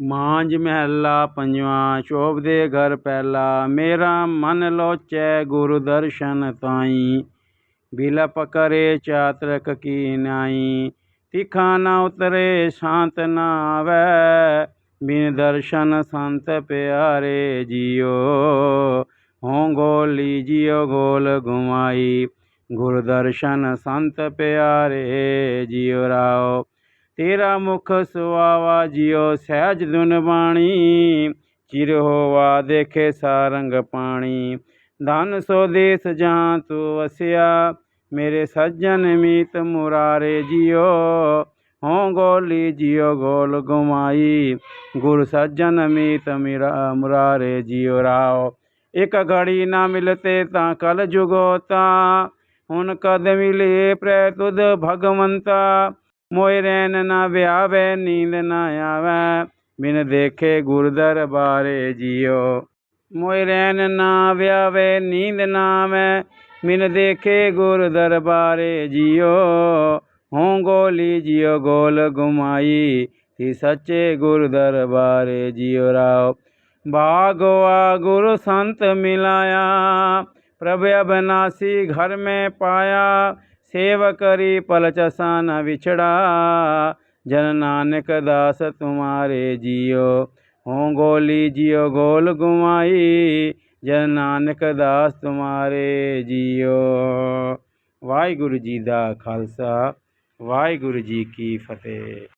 ਮਾਂਝ ਮਹਿਲਾ ਪੰਜਵਾਂ ਸ਼ੋਭਦੇ ਘਰ ਪਹਿਲਾ, ਮੇਰਾ ਮਨ ਲੋਚੈ ਗੁਰੂ ਦਰਸ਼ਨ ਤਾਈ। ਬਿਲਪ ਕਰੇ ਚਾਤਰਕ ਕੀ ਨਾਈ, ਤਿਖਾ ਨਾ ਉਤਰੇ ਸ਼ਾਂਤ ਨਾ ਆਵੈ। ਬਿਨ ਦਰਸ਼ਨ ਸੰਤ ਪਿਆਰੇ ਜੀਓ, ਹੋਂ ਗੋਲੀ ਜਿਉ ਗੋਲ ਗੁਮਾਈ। ਗੁਰ ਦਰਸ਼ਨ ਸੰਤ ਪਿਆਰੇ ਜੀਉ ਰਾਓ। ਤੇਰਾ ਮੁਖ ਸੁਆਵਾ ਜਿਉ ਸਹਿਜ ਦੁਨ ਬਾਣੀ, ਚਿਰ ਹੋਵਾ ਦੇਖੇ ਸਾਰੰਗ ਪਾਣੀ। ਧਨ ਸੋ ਦੇਸ ਜਾਂ ਤੂੰ ਵਸਿਆ, ਮੇਰੇ ਸੱਜਣ ਮੀਤ ਮੁਰਾਰੇ ਜਿਉ। ਹੋਂ ਗੋਲੀ ਜਿਉ ਗੋਲ ਗੁਮਾਈ, ਗੁਰ ਸੱਜਣ ਮੀਤ ਮਿਰਾ ਮੁਰਾਰੇ ਜਿਉ ਰਾਓ। ਇੱਕ ਘੜੀ ਨਾ ਮਿਲਤੇ ਤਾਂ ਕਲ ਜੁਗੋਤਾ, ਹੁਣ ਕਦ ਮਿਲੇ ਪ੍ਰੈ ਤੁਧ ਭਗਵੰਤਾ। मोए रैन ना ब्यावे नींद ना आवे बिन देखे गुर दरबारे जियो मोए रैन ना ब्यावे नींद ना आवे बिन देखे गुर दरबारे जियो हों गोली जियो गोल घुमाई थी सच्चे गुर दरबारे जियो राव भागवा गुरु संत मिलाया प्रभ अविनाशी घर में पाया ਸੇਵ ਕਰੀ ਪਲਚਸਾ ਨ ਵਿਛੜਾ, ਜਨ ਨਾਨਕ ਦਾਸ ਤੁਮਾਰੇ ਜੀਓ। ਹੋਂ ਗੋਲੀ ਜਿਓ ਗੋਲ ਗੁਮਾਈ, ਜਨ ਨਾਨਕ ਦਾਸ ਤੁਮਾਰੇ ਜੀਓ। ਵਾਹਿਗੁਰੂ ਜੀ ਦਾ ਖਾਲਸਾ, ਵਾਹਿਗੁਰੂ ਜੀ ਕੀ ਫਤਿਹ।